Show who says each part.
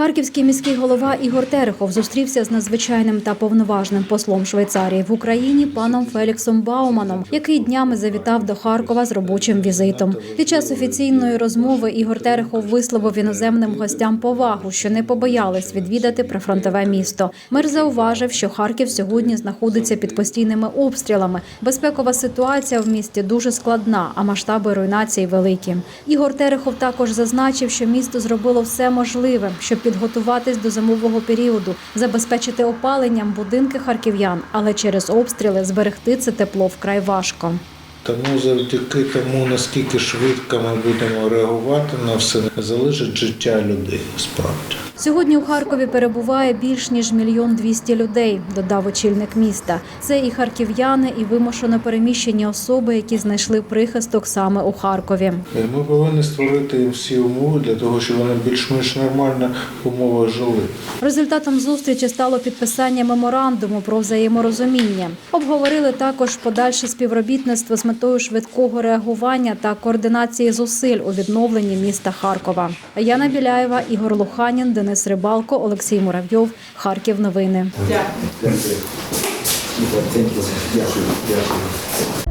Speaker 1: Харківський міський голова Ігор Терехов зустрівся з надзвичайним та повноважним послом Швейцарії в Україні паном Феліксом Бауманом, який днями завітав до Харкова з робочим візитом. Під час офіційної розмови Ігор Терехов висловив іноземним гостям повагу, що не побоялись відвідати прифронтове місто. Мер зауважив, що Харків сьогодні знаходиться під постійними обстрілами. Безпекова ситуація в місті дуже складна, а масштаби руйнації великі. Ігор Терехов також зазначив, що місто зробило все можливе, щоб підготуватись до зимового періоду, забезпечити опаленням будинки харків'ян, але через обстріли зберегти це тепло вкрай важко.
Speaker 2: Тому завдяки тому, наскільки швидко ми будемо реагувати на все, залежить життя людей справді.
Speaker 1: Сьогодні у Харкові перебуває більш ніж мільйон двісті людей, додав очільник міста. Це і харків'яни, і вимушено переміщені особи, які знайшли прихисток саме у Харкові.
Speaker 2: Ми повинні створити їм всі умови для того, щоб вони більш-менш нормально в умовах жили.
Speaker 1: Результатом зустрічі стало підписання меморандуму про взаєморозуміння. Обговорили також подальше співробітництво з метою швидкого реагування та координації зусиль у відновленні міста Харкова. Яна Біляєва, Ігор Луханін, Денис Рибалко, Олексій Муравйов. Харків. Новини.
Speaker 3: Дякую. Дякую. Дякую.